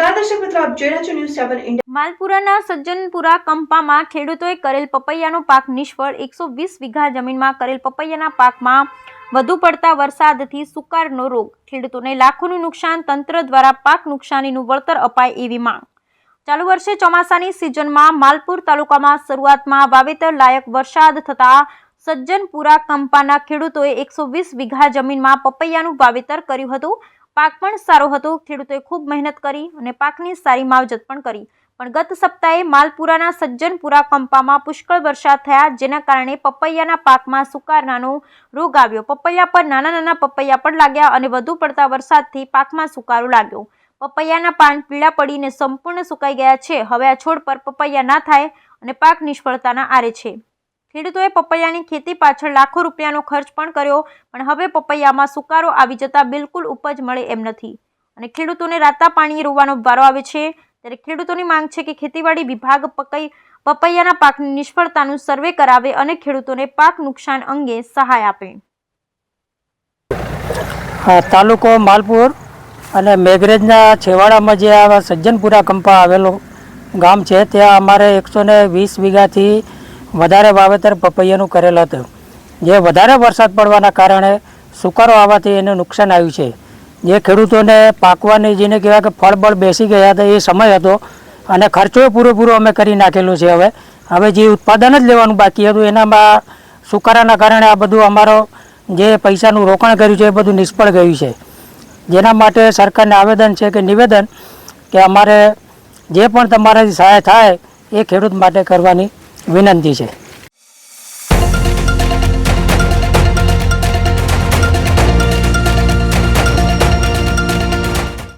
આપ જોઈ રહ્યા છો ન્યૂઝ સેવન ઇન્ડિયા માલપુરાના સજ્જનપુરા કંપામાં ખેડૂતોએ કરેલ પપૈયાનો પાક નિષ્ફળ. એકસો વીસ વીઘા જમીનમાં કરેલ પપૈયાના પાકમાં વધુ પડતા વરસાદથી સુકારનો રોગ. ખેડૂતોને લાખોનું નુકસાન, તંત્ર દ્વારા પાક નુકસાનીનું વળતર અપાય એવી માંગ. ચાલુ વર્ષે ચોમાસાની સિઝનમાં માલપુર તાલુકામાં શરૂઆતમાં વાવેતર લાયક વરસાદ થતાં સજ્જનપુરા કંપાના ખેડૂતોએ એકસો વીસ વીઘા જમીનમાં પપૈયાનું વાવેતર કર્યું હતું. પાક પણ સારો હતો. ખેડૂતોએ ખૂબ મહેનત કરી અને પાકની સારી માવજત પણ કરી. પણ ગત સપ્તાહે માલપુરાના સજ્જનપુરા કંપામાં પુષ્કળ વરસાદ થયા, જેના કારણે પપૈયાના પાકમાં સુકારનાનો રોગ આવ્યો. પપૈયા પર નાના નાના પપૈયા પણ લાગ્યા અને વધુ પડતા વરસાદથી પાકમાં સુકારો લાગ્યો. પપૈયાના પાન પીળા પડીને સંપૂર્ણ સુકાઈ ગયા છે. હવે આ છોડ પર પપૈયા ના થાય અને પાક નિષ્ફળતાના આરે છે. ખેડૂતોએ પપૈયાની ખેતી પાછળ લાખો રૂપિયાનો ખર્ચ પણ કર્યો, પણ હવે પપૈયામાં સુકારો આવી જતા બિલકુલ ઉપજ મળે એમ નથી. અને ખેડૂતોને રાતા પાણીએ રોવાનો વારો આવે છે, ત્યારે ખેડૂતોની માંગ છે કે ખેતીવાડી વિભાગ પકઈ પપૈયાના પાકની નિષ્ફળતાનું સર્વે કરાવે અને ખેડૂતોને પાક નુકસાન અંગે સહાય આપે. તાલુકો માલપુર અને મેઘરેજના છેવાડામાં જે આ સજ્જનપુરા કંપા આવેલો ગામ છે, ત્યાં અમારે એકસો ને વીસ વીઘાથી વધારે વાવેતર પપૈયાનું કરેલ હતું. જે વધારે વરસાદ પડવાના કારણે સુકારો આવવાથી એને નુકસાન આવ્યું છે. જે ખેડૂતોને પાકવાની જેને કહેવાય કે ફળબળ બેસી ગયા હતા, એ સમય હતો અને ખર્ચો પૂરેપૂરો અમે કરી નાખેલો છે હવે. હવે જે ઉત્પાદન જ લેવાનું બાકી હતું, એનામાં સુકારાના કારણે આ બધું અમારો જે પૈસાનું રોકાણ કર્યું છે, એ બધું નિષ્ફળ ગયું છે. જેના માટે સરકારને આવેદન છે કે નિવેદન કે અમારે જે પણ તમારાથી સહાય થાય, એ ખેડૂત માટે કરવાની વિનંતી છે.